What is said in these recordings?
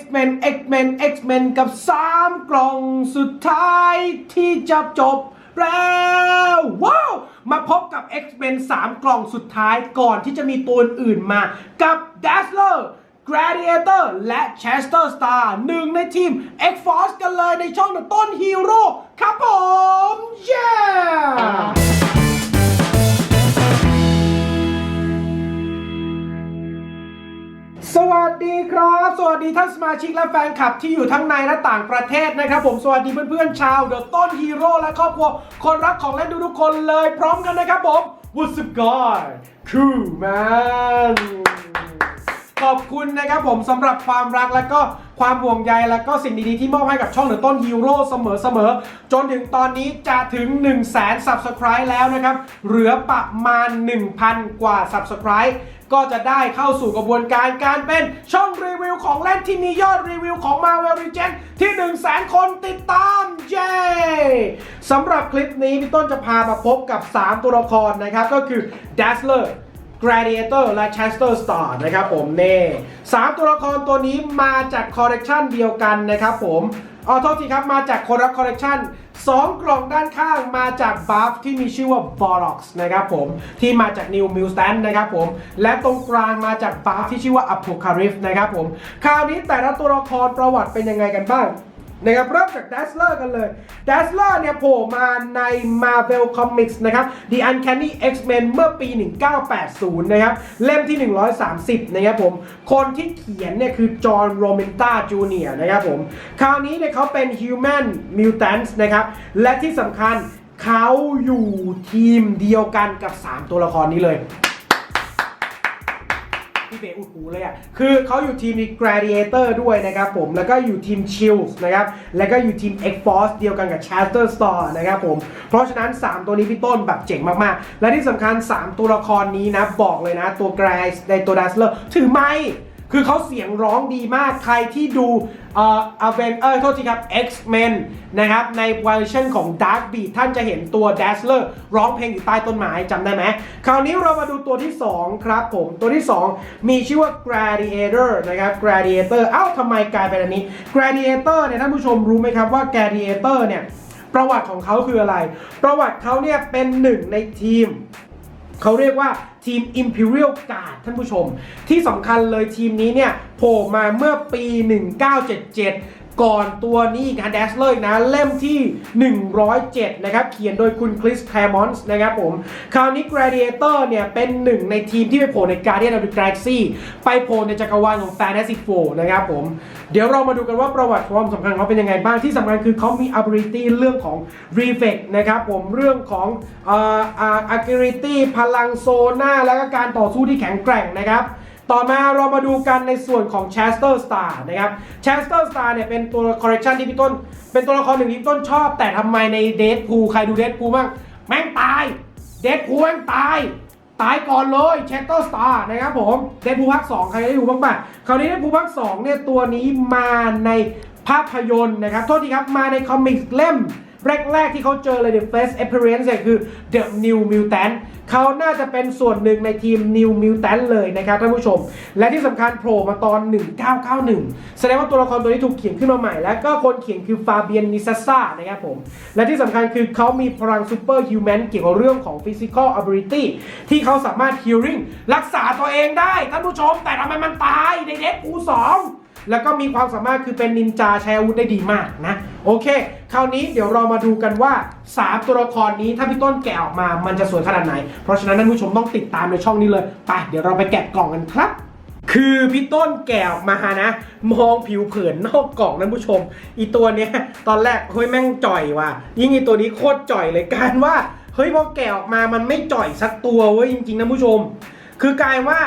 X-Men X-Men X-Men กับ 3 กล่องสุดท้ายที่จะจบแล้วว้าว มาพบกับ X-Men 3 กล่องสุดท้ายก่อนที่จะมีตัวอื่นมากับ Dazzler Gladiator และ Chester Star หนึ่งในทีม X-Force กันเลยในช่องต้นฮีโร่ครับผมเสวัสดีครับ สวัสดีท่านสมาชิกและแฟนคลับที่อยู่ทั้งในและต่างประเทศนะครับผมสวัสดีเพื่อนๆชาวเดอะต้นฮีโร่และครอบครัวคนรักของเล่นทุกๆคนเลยพร้อมกันนะครับผม What's up guy cool man ขอบคุณนะครับผมสำหรับความรักและก็ความห่วงใยและก็สิ่งดีๆที่มอบให้กับช่องเดอะต้นฮีโร่เสมอๆจนถึงตอนนี้จะถึง 1 0 0 0 0แสน Subscribe แล้วนะครับ เหลือประมาณ 1,000 กว่า Subscribe ก็จะได้เข้าสู่กระบวนการการเป็นช่องรีวิวของเล่นที่มียอดรีวิวของ Marvel Legends ที่ 1 0 0 0 0แสนคนติดตาม เย้สำหรับคลิปนี้พี่ต้นจะพามาพบกับ 3 ตัวละครนะครับ ก็คือ Dazzler Gladiator และ Chester Star นะครับผมเน่สามตัวละครตัวนี้มาจากคอร์เรคชันเดียวกันนะครับผมอ๋อโทษทีครับ มาจากโครักคอลเลกชันสองกล่องด้านข้างมาจากบัฟที่มีชื่อว่า Borox นะครับผม ที่มาจาก New Mutant นะครับผม และตรงกลางมาจากบัฟที่ชื่อว่า Apocalypse นะครับผม คราวนี้แต่ละตัวละครประวัติเป็นยังไงกันบ้าง นะครับเริ่มจาก Dazzler กันเลย Dazzler เนี่ยโผล่มาใน Marvel Comics นะครับ The Uncanny X-Men เมื่อปี 1980 นะครับ เล่มที่ 130 นะครับผม คนที่เขียนเนี่ยคือจอห์นโรเมนตาจูเนียนะครับผม คราวนี้เนี่ยเขาเป็น Human Mutants นะครับ และที่สำคัญเขาอยู่ทีมเดียวกันกับ 3 ตัวละครนี้เลย พี่เบอุดหูเลยอะ คือเขาอยู่ทีม Gladiator ด้วยนะครับผม แล้วก็อยู่ทีม Chills นะครับ แล้วก็อยู่ทีม X-Force เดียวกันกับ Chester Star นะครับผม เพราะฉะนั้น 3 ตัวนี้พี่ต้นแบบเจ๋งมาก ๆ และที่สำคัญ 3 ตัวละครนี้นะ บอกเลยนะ ตัว g r a ในตัว Dazzler ถือไม้ คือเขาเสียงร้องดีมากใครที่ดูเอ่ออเวนเออโทษทีครับ X-Men นะครับ ในเวอร์ชันของ Dark Beat ท่านจะเห็นตัว Dazzler ร้องเพลงอยู่ใต้ต้นไม้จำได้ไหม คราวนี้เรามาดูตัวที่ 2 ครับผม ตัวที่ 2 มีชื่อว่า Gladiator นะครับ Gladiator เอ้าทำไมกลายเป็นอันนี้ Gladiator เนี่ยท่านผู้ชมรู้ไหมครับว่า Gladiator เนี่ยประวัติของเขาคืออะไร ประวัติเขาเนี่ยเป็นหนึ่งในทีม เขาเรียกว่าทีม Imperial Guard ท่านผู้ชม ที่สำคัญเลยทีมนี้เนี่ยโผล่มาเมื่อปี 1977 ก่อนตัวนี้อีกนะแดสเลยนะเล่มที่ 107 นะครับ เขียนโดยคุณคริสแคมอนส์นะครับผม คราวนี้ Gladiator เนี่ย เป็นหนึ่งในทีมที่ไปโผล่ใน Guardian of the Galaxy ไปโผล่ในจักรวาลของ Fantastic Four นะครับผม เดี๋ยวเรามาดูกันว่าประวัติความสำคัญของเขาเป็นยังไงบ้าง ที่สำคัญคือเขามี ability เรื่องของ reflect นะครับผมเรื่องของเอ่ออ่า agility พลังโซน่าแล้วก็การต่อสู้ที่แข็งแกร่งนะครับ ต่อมาเรามาดูกันในส่วนของ Chester Star นะครับ Chester Star เนี่ยเป็นตัว correction ที่พี่ต้น เป็นตัวละครหนึ่งที่พี่ต้นชอบ แต่ทำไมใน Deadpool ใครดู Deadpool บ้างแม่งตาย Deadpool แม่งตาย ตายก่อนเลย Chester Star นะครับผม Deadpool ภาค2 ใครได้ดูบ้างป่ะคราวนี้ Deadpool ภาค2เนี่ยตัวนี้มาในภาพยนตร์นะครับ โทษทีครับมาในคอมิกเล่ม แรก ๆ ที่เขาเจอเลย The First Appearance เนี่ยคือ The New Mutant เขาน่าจะเป็นส่วนหนึ่งในทีม New Mutant เลยนะครับท่านผู้ชม และที่สำคัญโผล่มาตอน 1991 แสดงว่าตัวละครตัวนี้ถูกเขียนขึ้นมาใหม่ และก็คนเขียนคือฟาเบียนมิซาซ่านะครับผม และที่สำคัญคือเขามีพลังซูเปอร์ฮิวแมนเกี่ยวกับเรื่องของ Physical Ability ที่เขาสามารถ Healing รักษาตัวเองได้ท่านผู้ชม แต่ทำไมมันตายในเด็กูสอง แล้วก็มีความสามารถคือเป็นนินจาใช้อาวุธได้ดีมากนะโอเค คราวนี้เดี๋ยวเรามาดูกันว่า 3 ตัวละครนี้ถ้าพี่ต้นแกะออกมามันจะสวยขนาดไหน เพราะฉะนั้นท่านผู้ชมต้องติดตามในช่องนี้เลยไปเดี๋ยวเราไปแกะกล่องกันครับ คือพี่ต้นแกะออกมานะ มองผิวเผินนอกกล่องท่านผู้ชม อีตัวเนี้ยตอนแรกเฮ้ยแม่งจ่อยว่ะยิ่งอีตัวนี้โคตรจ่อยเลยการว่าเฮ้ยพอแกะออกมามันไม่จ่อยสักตัวเว้ยจริงๆนะผู้ชม คือกลายว่า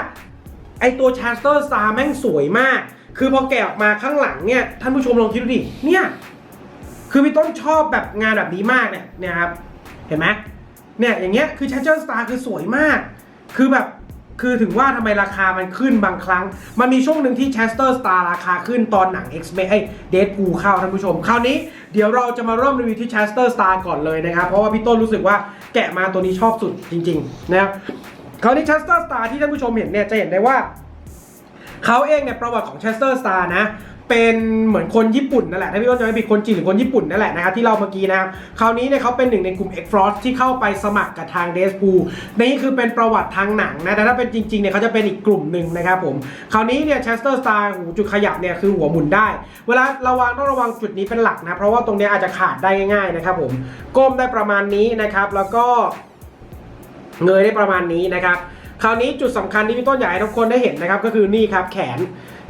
ไอตัวชาสเตอร์สตาแม่งสวยมาก คือพอแกะออกมาข้างหลังเนี่ยท่านผู้ชมลองคิดดูดิเนี่ยคือพี่ต้นชอบแบบงานแบบนี้มากเนี่ยเนี่ยครับเห็นไหมเนี่ยอย่างเงี้ยคือชาสเตอร์สตาร์คือสวยมาก คือแบบคือถึงว่าทำไมราคามันขึ้นบางครั้ง มันมีช่วงหนึ่งที่ Chester Star ราคาขึ้นตอนหนัง X-Men ไอ้ d e a d p o o เข้าท่านผู้ชม คราวนี้เดี๋ยวเราจะมาเริ่มรีวิวที่ Chester Star ก่อนเลยนะครับ เพราะว่าพี่ต้นรู้สึกว่าแกะมาตัวนี้ชอบสุดจริง ๆ นะครับคราวนี้ Chester Star ที่ท่านผู้ชมเห็นเนี่ยจะเห็นได้ว่า เขาเองเนี่ยประวัติของเชสเตอร์สตาร์นะเป็นเหมือนคนญี่ปุ่นนั่นแหละถ้าพี่ต้นจะไม่ผิดคนจีนหรือคนญี่ปุ่นนั่นแหละนะครับที่เราเมื่อกี้นะครับคราวนี้เนี่ยเขาเป็นหนึ่งในกลุ่ม X Frost ที่เข้าไปสมัครกับทาง d e s p o o นี่คือเป็นประวัติทางหนังนะแต่ถ้าเป็นจริงๆเนี่ยเขาจะเป็นอีกกลุ่มหนึ่งนะครับผมคราวนี้เนี่ย Chester Star หูจุดขยับเนี่ยคือหัวหมุนได้ เวลาระวังต้องระวังจุดนี้เป็นหลักนะเพราะว่าตรงนี้อาจจะขาดได้ง่าย ๆนะครับผมก้มได้ประมาณนี้นะครับแล้วก็เงยได้ประมาณนี้นะครับ คราวนี้จุดสำคัญที่พี่ต้นอยากให้ทุกคนได้เห็นนะครับก็คือนี่ครับแขน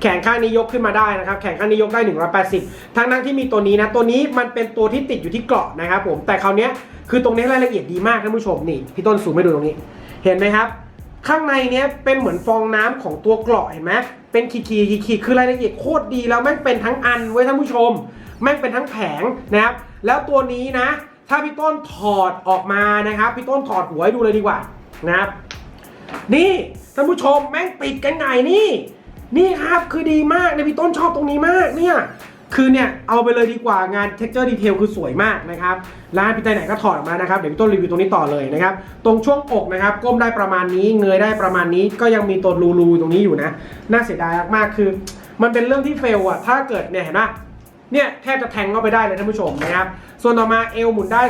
แขนข้างนี้ยกขึ้นมาได้นะครับ แขนข้างนี้ยกได้ 180 ทั้งนั้นที่มีตัวนี้นะ ตัวนี้มันเป็นตัวที่ติดอยู่ที่เกราะนะครับผม แต่คราวนี้คือตรงนี้รายละเอียดดีมากท่านผู้ชมนี่ พี่ต้นสูงไม่ดูตรงนี้ เห็นไหมครับ ข้างในเนี้ยเป็นเหมือนฟองน้ำของตัวเกราะเห็นไหมเป็นขีดขีดขีดขีดคือรายละเอียดโคตรดีแล้วแม่งเป็นทั้งอันไว้ยท่านผู้ชม แม่งเป็นทั้งแผงนะครับ แล้วตัวนี้นะ ถ้าพี่ต้นถอดออกมานะครับ พี่ต้นถอดหัวให้ดูเลยดีกว่านะครับ นี่ท่านผู้ชมแม่งติดกันไงนี่ นี่ครับคือดีมากในพี่ต้นชอบตรงนี้มากเนี่ยคือเนี่ยเอาไปเลยดีกว่างาน texture detail คือสวยมากนะครับร้านพี่ใจไหนก็ถอดออกมานะครับเดี๋ยวพี่ต้นรีวิวตรงนี้ต่อเลยนะครับตรงช่วงอกนะครับก้มได้ประมาณนี้เงยได้ประมาณนี้ก็ยังมีตัวรูๆตรงนี้อยู่นะ น่าเสียดายมากๆคือ มันเป็นเรื่องที่เฟลอะถ้าเกิดเนี่ยเห็นปะเนี่ยแทบจะแทงเข้าไปได้เลยท่านผู้ชมนะครับส่วนต่อมาเอวหมุนได้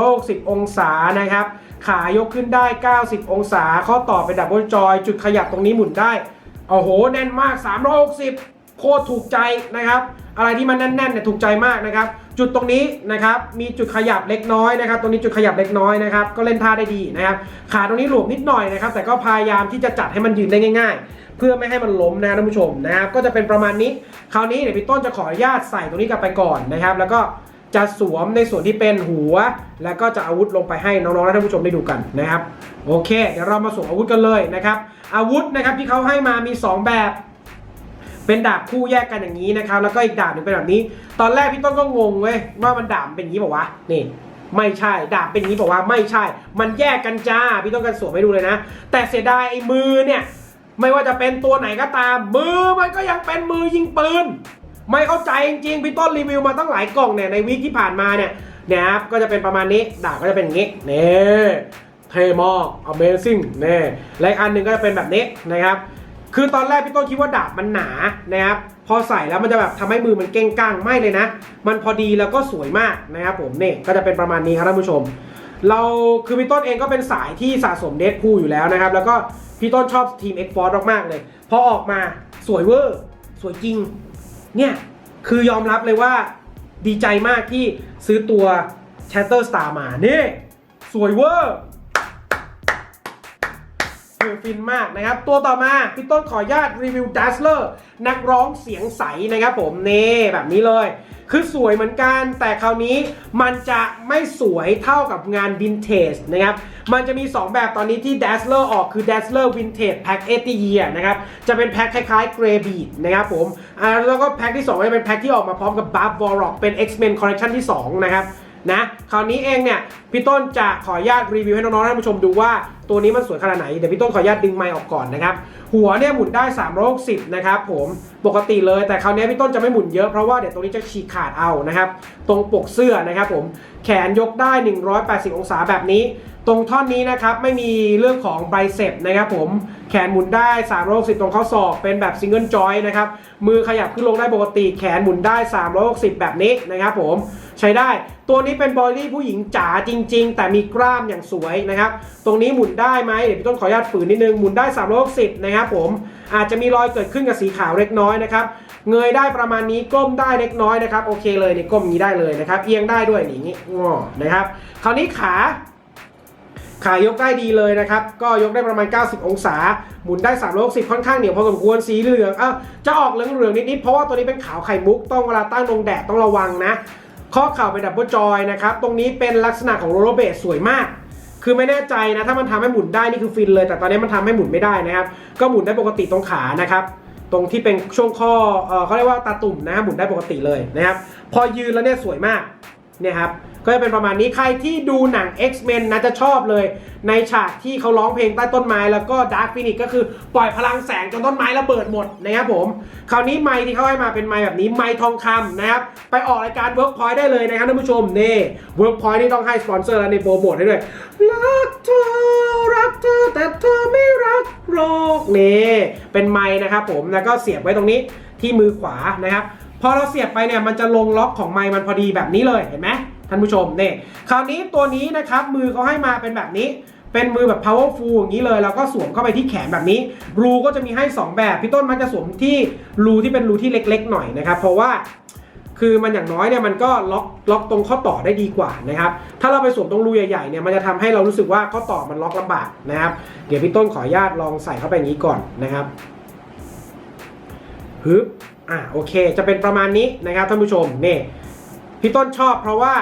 360 องศานะครับ ขายกขึ้นได้ 90 องศา ข้อต่อเป็นดับเบิลจอย จุดขยับตรงนี้หมุนได้โอ้โห แน่นมาก 360 โคตรถูกใจนะครับ อะไรที่มันแน่นๆเนี่ยถูกใจมากนะครับ จุดตรงนี้นะครับ มีจุดขยับเล็กน้อยนะครับ ตรงนี้จุดขยับเล็กน้อยนะครับ ก็เล่นท่าได้ดีนะครับ ขาตรงนี้หลวมนิดหน่อยนะครับ แต่ก็พยายามที่จะจัดให้มันยืนได้ง่ายๆ เพื่อไม่ให้มันล้มนะท่านผู้ชมนะครับ ก็จะเป็นประมาณนี้ คราวนี้เดี๋ยวพี่ต้นจะขออนุญาตใส่ตรงนี้กลับไปก่อนนะครับ แล้วก็ จะสวมในส่วนที่เป็นหัว แล้วก็จะอาวุธลงไปให้น้องๆและท่านผู้ชมได้ดูกันนะครับ โอเค เดี๋ยวเรามาสวมอาวุธกันเลยนะครับ อาวุธนะครับที่เขาให้มามี 2 แบบเป็นดาบคู่แยกกันอย่างนี้นะครับ แล้วก็อีกดาบหนึ่งเป็นแบบนี้ ตอนแรกพี่ต้นก็งงเว้ยว่ามันดาบเป็นอย่างนี้บอกว่านี่ไม่ใช่ดาบเป็นอย่างนี้บอกว่าไม่ใช่ มันแยกกันจ้าพี่ต้นกันสวมให้ดูเลยนะ แต่เสียดายไอ้มือเนี่ย ไม่ว่าจะเป็นตัวไหนก็ตาม มือมันก็ยังเป็นมือยิงปืน ไม่เข้าใจจริงๆพี่ต้นรีวิวมาตั้งหลายกล่องเนี่ยในวีคที่ผ่านมาเนี่ยเนี่ยครับก็จะเป็นประมาณนี้ดาบก็จะเป็นอย่างนี้นี่เทมาก Amazing นี่และอีกอันหนึ่งก็จะเป็นแบบนี้นะครับ คือตอนแรกพี่ต้นคิดว่าดาบมันหนานะครับพอใส่แล้วมันจะแบบทำให้มือมันเก้งก้างไม่เลยนะ มันพอดีแล้วก็สวยมากนะครับผมนี่ก็จะเป็นประมาณนี้ครับท่านผู้ชม เราคือพี่ต้นเองก็เป็นสายที่สะสมเด p พูอยู่แล้วนะครับ แล้วก็พี่ต้นชอบทีม X Force มากๆเลยพอออกมาสวยเวอร์ สวยจริง เนี่ยคือยอมรับเลยว่าดีใจมากที่ซื้อตัว Chatter Star มานี่ สวยเวอร์ เออฟินมากนะครับ ตัวต่อมาพี่ต้นขออนุญาตรีวิวดัสเลอร์นักร้องเสียงใสนะครับผมเน่แบบนี้เลย คือสวยเหมือนกัน แต่คราวนี้มันจะไม่สวยเท่ากับงานวินเทจนะครับ มันจะมี 2 แบบตอนนี้ที่ Dazzler ออกคือ Dazzler Vintage Pack 80 Year นะครับ จะเป็นแพ็คคล้ายๆ Grey Beat นะครับผมอ่าแล้วก็แพ็คที่2จะเป็นแพ็คที่ออกมาพร้อมกับ Buff Warrock เป็น X-Men Collection ที่ 2 นะครับ นะคราวนี้เองเนี่ยพี่ต้นจะขออนุญาตรีวิวให้น้องๆท่านผู้ชมดูว่าตัวนี้มันสวยขนาดไหน เดี๋ยวพี่ต้นขออนุญาตดึงไมค์ออกก่อนนะครับ หัวเนี่ยหมุนได้ 360 นะครับผมปกติเลยแต่คราวนี้พี่ต้นจะไม่หมุนเยอะเพราะว่าเดี๋ยวตรงนี้จะฉีกขาดเอานะครับ ตรงปกเสื้อนะครับผมแขนยกได้ 180 องศาแบบนี้ ตรงท่อนนี้นะครับไม่มีเรื่องของไบเซปนะครับผมแขนหมุนได้360ตรงข้อศอกเป็นแบบซิงเกิลจอยนะครับมือขยับขึ้นลงได้ปกติ แขนหมุนได้ 360 แบบนี้นะครับผมใช้ได้ตัวนี้เป็นบอดี้ผู้หญิงจ๋าจริง ๆ แต่มีกล้ามอย่างสวยนะครับตรงนี้หมุนได้ไหมเดี๋ยวพี่ต้นขออนุญาตฝืนนิดนึงหมุนได้ 360นะครับผมอาจจะมีรอยเกิดขึ้นกับสีขาวเล็กน้อยนะครับเงยได้ประมาณนี้ก้มได้เล็กน้อยนะครับโอเคเลยนี่ก้มนี้ได้เลยนะครับเอียงได้ด้วยนี่อย่างงี้งอนะครับคราวนี้ขา ขายกได้ดีเลยนะครับ ก็ยกได้ประมาณ 90 องศา หมุนได้ 360 ค่อนข้างเหนียวพอสมควรสีเหลืองเอะจะออกเหลืองๆนิดๆเพราะว่าตัวนี้เป็นขาวไข่มุกต้องเวลาตั้งลงแดดต้องระวังนะ ข้อเข่าเป็นดับเบิลจอยนะครับ ตรงนี้เป็นลักษณะของโรลเลอร์เบสสวยมากคือไม่แน่ใจนะถ้ามันทำให้หมุนได้นี่คือฟินเลย แต่ตอนนี้มันทำให้หมุนไม่ได้นะครับ ก็หมุนได้ปกติตรงขานะครับ ตรงที่เป็นช่วงข้อเออเขาเรียกว่าตาตุ่มนะหมุนได้ปกติเลยนะครับ พอยืนแล้วเนี่ยสวยมากเนี่ยครับ ก็จะเป็นประมาณนี้ใครที่ดูหนัง X-Men นะจะชอบเลย ในฉากที่เขาร้องเพลงใต้ต้นไม้แล้วก็ Dark Phoenix ก็คือปล่อยพลังแสงจนต้นไม้ระเบิดหมดนะครับผม คราวนี้ไมค์ที่เขาให้มาเป็นไมค์แบบนี้ไมค์ทองคำนะครับ ไปออกรายการ Workpoint ได้เลยนะครับท่านผู้ชมนี่ Workpoint นี่ต้องให้สปอนเซอร์แล้วในโปรโมทให้ด้วยรักเธอรักเธอแต่เธอไม่รักโรคนี่เป็นไมค์นะครับผมแล้วก็เสียบไว้ตรงนี้ที่มือขวานะครับพอเราเสียบไปเนี่ยมันจะลงล็อกของไมค์มันพอดีแบบนี้เลยเห็นไหม ท่านผู้ชมเนี่ยคราวนี้ตัวนี้นะครับมือเขาให้มาเป็นแบบนี้ เป็นมือแบบ powerful อย่างนี้เลย แล้วก็สวมเข้าไปที่แขนแบบนี้ รูก็จะมีให้ 2 แบบ พี่ต้นมักจะสวมที่รูที่เป็นรูที่เล็กๆหน่อยนะครับ เพราะว่าคือมันอย่างน้อยเนี่ยมันก็ล็อกล็อกตรงข้อต่อได้ดีกว่านะครับ ถ้าเราไปสวมตรงรูใหญ่ๆเนี่ยมันจะทำให้เรารู้สึกว่าข้อต่อมันล็อกลำบากนะครับ เดี๋ยวพี่ต้นขออนุญาตลองใส่เข้าไปอย่างนี้ก่อนนะครับฮึบอะโอเค จะเป็นประมาณนี้นะครับท่านผู้ชมนี่พี่ต้นชอบเพราะว่า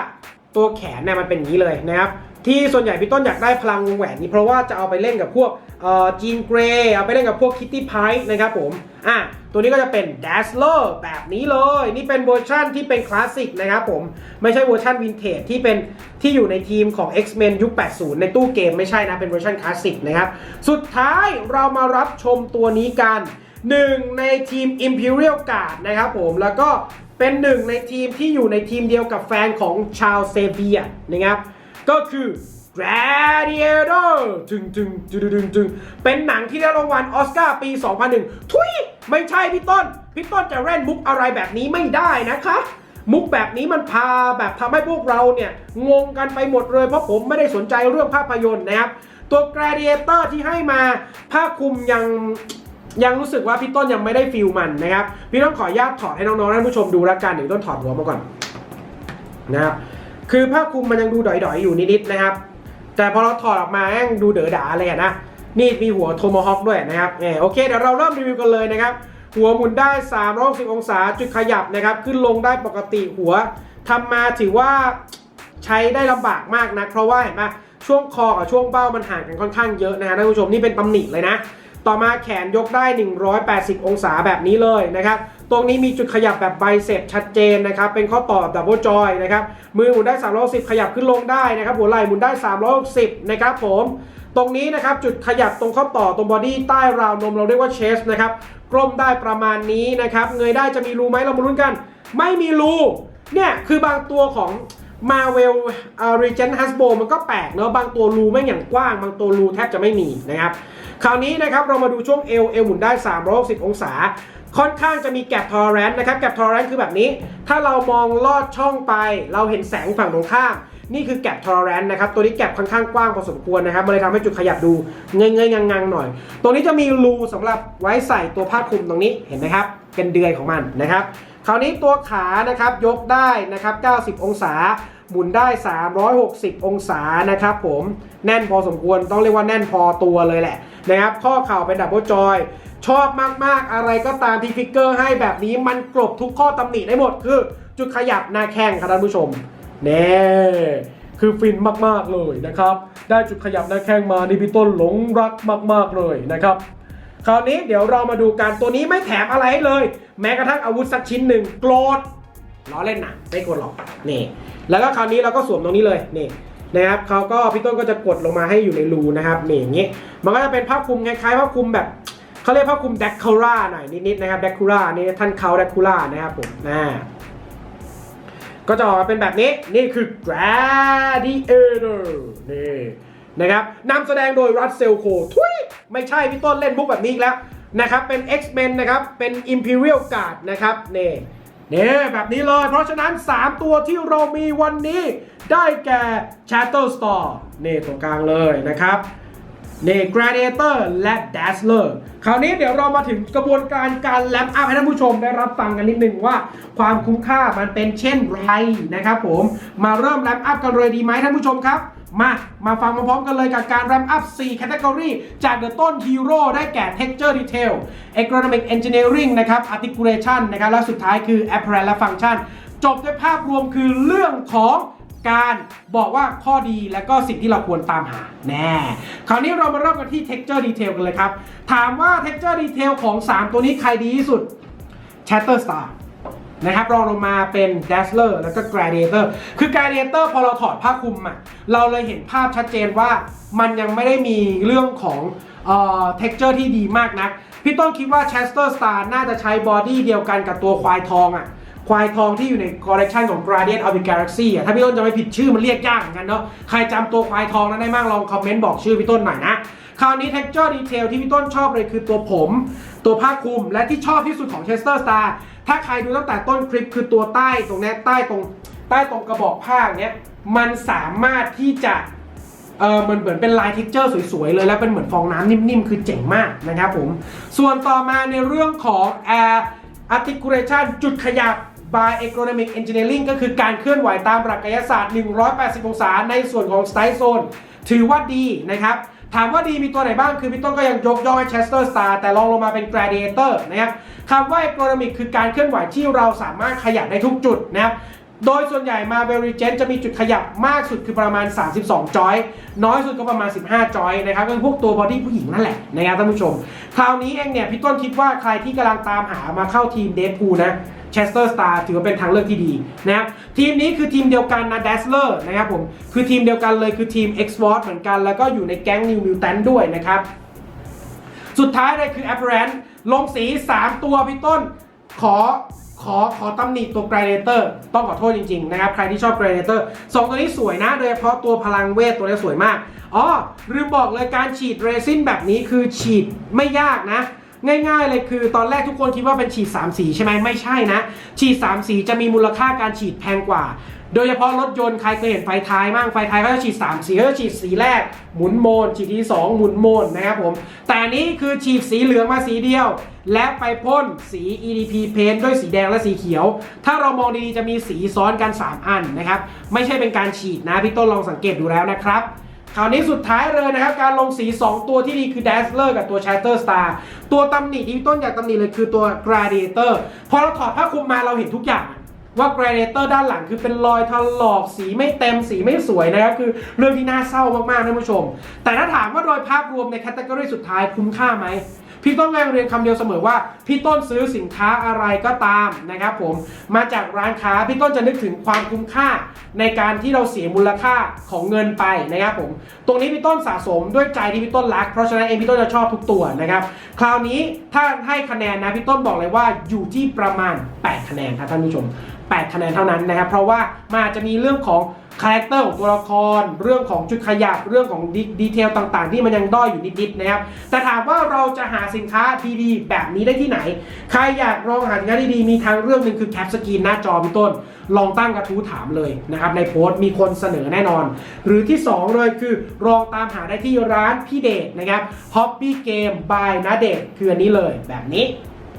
ตัวแขนเนี่ยมันเป็นอย่างนี้เลยนะครับที่ส่วนใหญ่พี่ต้นอยากได้พลังวงแหวนนี้เพราะว่าจะเอาไปเล่นกับพวกเอ่อจีนเกรย์เอาไปเล่นกับพวกคิตตี้ไพร์นะครับผมอะตัวนี้ก็จะเป็น Dazzler แบบนี้เลย นี่เป็นเวอร์ชั่นที่เป็นคลาสสิกนะครับผม ไม่ใช่เวอร์ชันวินเทจที่เป็นที่อยู่ในทีมของ X-Men ยุค 80 ในตู้เกมไม่ใช่นะ เป็นเวอร์ชันคลาสสิกนะครับ สุดท้ายเรามารับชมตัวนี้กันหนึ่งในทีม Imperial Guard นะครับผม แล้วก็ เป็นหนึ่งในทีมที่อยู่ในทีมเดียวกับแฟนของชาวเซเบียนะครับ ก็คือ Gladiator จึงจึงจึงจึงจึงเป็นหนังที่ได้รางวัลออสการ์ปี 2001 ทุยไม่ใช่พี่ต้น พี่ต้นจะเล่นมุกอะไรแบบนี้ไม่ได้นะคะ มุกแบบนี้มันพาแบบทำให้พวกเราเนี่ย งงกันไปหมดเลยเพราะผมไม่ได้สนใจเรื่องภาพยนตร์นะครับ ตัว Gladiator ที่ให้มาผ้าคลุมยัง ยังรู้สึกว่าพี่ต้นยังไม่ได้ฟิลมันนะครับ พี่ต้องขออนุญาตถอดให้น้องๆท่านผู้ชมดูล้วกันเดี๋ยวต้นถอดหัวมาก่อนนะครับคือผ้าคลุมมันยังดูดอยๆอยู่นิดๆนะครับ แต่พอเราถอดออกมาแม่งดูเด๋อดาเลยอะนะนี่มีหัวโทโมฮอคด้วยนะครับเออโอเคเดี๋ยวเราเริ่มรีวิวกันเลยนะครับ หัวหมุนได้360องศาจุดขยับนะครับ ขึ้นลงได้ปกติหัวทำมาถือว่าใช้ได้ลำบากมากนะเพราะว่าเห็นไหมช่วงคอกับช่วงเบ้ามันห่างกันค่อนข้างเยอะนะฮะท่านผู้ชมนี่เป็นตำหนิเลยนะ ต่อมาแขนยกได้ 180 องศาแบบนี้เลยนะครับ ตรงนี้มีจุดขยับแบบไบเซปชัดเจนนะครับ เป็นข้อต่อดับเบิลจอยนะครับ มือหมุนได้ 360 ขยับขึ้นลงได้นะครับ หัวไหล่หมุนได้ 360 นะครับผม ตรงนี้นะครับจุดขยับตรงข้อต่อตรงบอดี้ใต้ราวนมเราเรียกว่าเชสนะครับ กลมได้ประมาณนี้นะครับ เงยได้จะมีรูไหมเรามาลุ้นกัน ไม่มีรู เนี่ยคือบางตัวของ มาเวลเอ่อรีเจนฮัสโบมันก็แปลกเนอะบางตัวรูไม่งอย่างกว้าง บางตัวรูแทบจะไม่มีนะครับคราวนี้นะครับเรามาดูช่วงเอวเอวหมุนได้ 360 องศา ค่อนข้างจะมีแกลบทอร์เรนต์นะครับแกลบทอร์เรนต์คือแบบนี้ ถ้าเรามองลอดช่องไป เราเห็นแสงฝั่งตรงข้ามนี่คือแกลบทอร์เรนต์นะครับตัวนี้แกลบค่อนข้างกว้างพอสมควรนะครับมันเลยทำให้จุดขยับดูเงยเงยๆงังๆหน่อย ตรงนี้จะมีรูสำหรับไว้ใส่ตัวผ้าคลุมตรงนี้เห็นไหมครับเป็นเดือยของมันนะครับ คราวนี้ตัวขานะครับยกได้นะครับ 90 องศา หมุนได้ 360 องศานะครับผมแน่นพอสมควรต้องเรียกว่าแน่นพอตัวเลยแหละนะครับ ข้อเข่าเป็นดับเบิลจอย ชอบมากๆ อะไรก็ตามที่ฟิกเกอร์ให้แบบนี้มันกลบทุกข้อตำหนิได้หมด คือจุดขยับหน้าแข้งครับท่านผู้ชมเน่คือฟินมากๆเลยนะครับ ได้จุดขยับหน้าแข้งมานี่พี่ต้นหลงรักมากๆเลยนะครับ คราวนี้เดี๋ยวเรามาดูกันตัวนี้ไม่แถมอะไรให้เลย แม้กระทั่งอาวุธสักชิ้นหนึ่งโกรธล้อเล่นนะไม่โกรธหรอกนี่แล้วก็คราวนี้เราก็สวมตรงนี้เลยนี่นะครับเขาก็พี่ต้นก็จะกดลงมาให้อยู่ในรูนะครับนี่อย่างงี้มันก็จะเป็นผ้าคลุมคล้ายๆผ้าคลุมแบบเขาเรียกผ้าคลุมแดกคูล่าหน่อยนิดๆนะครับแดกคูล่านี่ท่านเขาแดกคูล่านะครับผมอ่ก็จะออกมาเป็นแบบนี้นี่คือ Gladiator นี่นะครับนำแสดงโดยรัสเซลโคทุย ไม่ใช่พี่ต้นเล่นมุกแบบนี้อีกแล้วนะครับเป็น X-Men นะครับเป็น Imperial Guard นะครับนี่นี่แบบนี้เลย เพราะฉะนั้น 3 ตัวที่เรามีวันนี้ได้แก่ Shatterstar นี่ตรงกลางเลยนะครับนี่ Gladiator และ Dazzler คราวนี้เดี๋ยวเรามาถึงกระบวนการการแลมอัพให้ท่านผู้ชมได้รับฟังกันนิดนึงว่า ความคุ้มค่ามันเป็นเช่นไรนะครับผมมาเริ่มแลมอัพกันเลยดีไหมท่านผู้ชมครับ มา มาฟังมาพร้อมกันเลยกับการแรมอัพ4แคตตากรีจากเดอะต้นฮีโร่ได้แก่ Texture Detail Economic Engineering นะครับ Articulation นะครับและสุดท้ายคือ Apparel และ Function จบด้วยภาพรวมคือเรื่องของการบอกว่าข้อดีและก็สิ่งที่เราควรตามหาแน่คราวนี้เรามาเริ่มกันที่ texture detail กันเลยครับ ถามว่า texture detail ของ 3 ตัวนี้ใครดีที่สุด Shatterstar นะครับรองลงมาเป็น Dazzler แล้วก็ Gladiator คือ Gladiator พอเราถอดผ้าคลุมอะเราเลยเห็นภาพชัดเจนว่ามันยังไม่ได้มีเรื่องของเอ่อ texture ที่ดีมากนัก พี่ต้นคิดว่า Shatterstar น่าจะใช้บอดี้เดียวกันกับตัวควายทองอะควายทองที่อยู่ในคอลเลกชันของ Guardian of the Galaxy อะถ้าพี่ต้นจะไม่ผิดชื่อมันเรียกยากเหมือนกันเนาะใครจำตัวควายทองนั้นได้บ้างลองคอมเมนต์บอกชื่อพี่ต้นหน่อยนะคราวนี้ texture detail ที่พี่ต้นชอบเลยคือตัวผม ตัวผ้าคลุมและที่ชอบที่สุดของ Chester Star ถ้าใครดูตั้งแต่ต้นคลิปคือตัวใต้ตรงนี้ใต้ตรงใต้ตรงกระบอกผ้าเนี้ยมันสามารถที่จะเออมันเหมือนเป็นลายเท็กเจอร์สวยๆเลย แล้วเป็นเหมือนฟองน้ำนิ่มๆ คือเจ๋งมากนะครับผม ส่วนต่อมาในเรื่องของ Air Articulation จุดขยับ by Economic Engineering ก็คือการเคลื่อนไหวตามหลักกายศาสตร์ 180 องศาในส่วนของ Style Zone ถือว่าดีนะครับ ถามว่าดีมีตัวไหนบ้างคือพี่ต้นก็ยังยกย่องให้เชสเตอร์สตาร์แต่ลองลงมาเป็น Gladiator นะครับคำว่า Economic คือการเคลื่อนไหวที่เราสามารถขยับได้ทุกจุดนะครับ โดยส่วนใหญ่มาเวริเจนจะมีจุดขยับมากสุดคือประมาณ 32 จอย น้อยสุดก็ประมาณ 15 จอยนะครับก็คือพวกตัวบอดี้ผู้หญิงนั่นแหละนะครับท่านผู้ชม คราวนี้เองเนี่ยพี่ต้นคิดว่าใครที่กำลังตามหามาเข้าทีมเด p พูนะเชสเตอร์สตาร์ถือว่าเป็นทางเลือกที่ดีนะครับทีมนี้คือทีมเดียวกันนะ d ดสเลอร์นะครับผมคือทีมเดียวกันเลยคือทีม X f o r c e เหมือนกัน แล้วก็อยู่ในแก๊ง New Mutant ด้วยนะครับสุดท้ายเลยคือ Apparent ลงสี 3 ตัวพี่ต้นขอ ขอขอตำหนิตัวไกรเลเตอร์ต้องขอโทษจริงๆนะครับใครที่ชอบไกรเลเตอร์สองตัวนี้สวยนะ โดยเฉพาะตัวพลังเวทตัวนี้สวยมากอ๋อลืมบอกเลยการฉีดเรซินแบบนี้คือฉีดไม่ยากนะ ง่ายๆเลยคือตอนแรกทุกคนคิดว่าเป็นฉีด 3 สีใช่ไหมไม่ใช่นะ ฉีด 3 สีจะมีมูลค่าการฉีดแพงกว่า โดยเฉพาะรถยนต์ใครเคยเห็นไฟท้ายมั่งไฟท้ายเขาจะฉีด3สีเขาจะฉีดสีแรกหมุนโมน ฉีดที่2หมุนโมนนะครับผม แต่นี้คือฉีดสีเหลืองมาสีเดียว และไปพ่นสี EDP paint ด้วยสีแดงและสีเขียว ถ้าเรามองดีๆจะมีสีซ้อนกัน 3 อันนะครับ ไม่ใช่เป็นการฉีดนะพี่ต้นลองสังเกตดูแล้วนะครับคราวนี้สุดท้ายเลยนะครับ การลงสี 2 ตัวที่ดีคือ Dazzler กับตัว Shatter Star ตัวตำหนิที่พี่ต้นอยากตำหนิเลยคือตัว Gladiator พอเราถอดผ้าคลุมมาเราเห็นทุกอย่าง ว่า Gladiator ด้านหลังคือเป็นรอยถลอกสีไม่เต็มสีไม่สวยนะครับคือเรื่องที่น่าเศร้ามากๆท่านผู้ชม แต่ถ้าถามว่าโดยภาพรวมในแคตตากรีสุดท้ายคุ้มค่าไหมพี่ต้นยังเรียนคำเดียวเสมอว่า พี่ต้นซื้อสินค้าอะไรก็ตามนะครับผมมาจากร้านค้าพี่ต้นจะนึกถึงความคุ้มค่า ในการที่เราเสียมูลค่าของเงินไปนะครับผมตรงนี้พี่ต้นสะสมด้วยใจที่พี่ต้นรัก เพราะฉะนั้นเองพี่ต้นจะชอบทุกตัวนะครับคราวนี้ถ้าให้คะแนนนะพี่ต้นบอกเลยว่าอยู่ที่ประมาณ 8 คะแนนครับท่านผู้ชม 8 คะแนนเท่านั้นนะครับ เพราะว่ามันอาจจะมีเรื่องของคาแรคเตอร์ของตัวละคร เรื่องของจุดขยับ เรื่องของดีดีเทลต่างๆ ที่มันยังด้อยอยู่นิดๆนะครับ แต่ถามว่าเราจะหาสินค้าดีๆ แบบนี้ได้ที่ไหน ใครอยากลองหาสินค้าดีๆ มีทางเรื่องหนึ่งคือแคปสกรีนหน้าจอพี่ต้น ลองตั้งกระทู้ถามเลยนะครับในโพสต์มีคนเสนอแน่นอน หรือที่ 2 เลยคือลองตามหาได้ที่ร้านพี่เดชนะครับ Hobby Game by นาเดชคืออันนี้เลยแบบนี้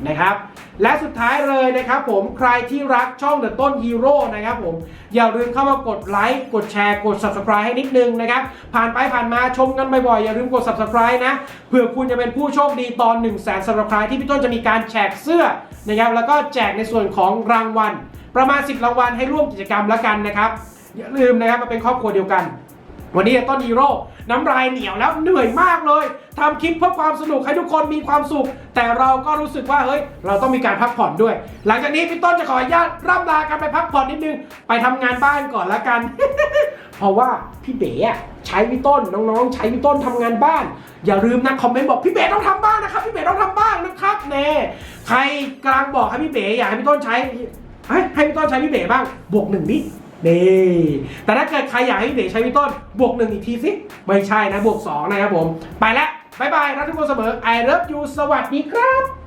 นะครับ และสุดท้ายเลยนะครับผมใครที่รักช่อง The ต้นฮีโร่นะครับผมอย่าลืมเข้ามากดไลค์กดแชร์กด Subscribe ให้นิดนึงนะครับผ่านไปผ่านมาชมกันบ่อยๆอย่าลืมกด Subscribe นะเผื่อคุณจะเป็นผู้โชคดีตอน 1 0 0 0 0แสน Subscribe ที่พี่ต้นจะมีการแจกเสื้อนะครับแล้วก็แจกในส่วนของรางวัล ประมาณ 10 รางวัลให้ร่วมกิจกรรมแล้วกันนะครับอย่าลืมนะครับมาเป็นครอบครัวเดียวกัน วันนี้ต้นฮีโร่น้ำลายเหนียวแล้วเหนื่อยมากเลยทำคลิปเพื่อความสนุกให้ทุกคนมีความสุข แต่เราก็รู้สึกว่าเฮ้ย เราต้องมีการพักผ่อนด้วย หลังจากนี้พี่ต้นจะขออนุญาตร่ำลากันไปพักผ่อนนิดนึง ไปทำงานบ้านก่อนละกัน เพราะว่าพี่เบ๋ใช้พี่ต้นน้องๆ ใช้พี่ต้นทำงานบ้าน อย่าลืมนะคอมเมนต์บอกพี่เบ๋ต้องทำบ้านนะครับพี่เบ๋ต้องทำบ้านนะครับเน่ใครกำลังบอกให้พี่เบ๋อยากให้พี่ต้นใช้ให้พี่ต้นใช้พี่เบ๋บ้างบวกหนึ่งนิด นี่แต่ถ้าเกิดใครอยากให้พี่เบ๋ใช้พี่ต้น บวกหนึ่งอีกทีสิไม่ใช่นะบวกสองนะครับผม ไปแล้วบายบายรักทุกคนเสมอ I love you สวัสดีครับ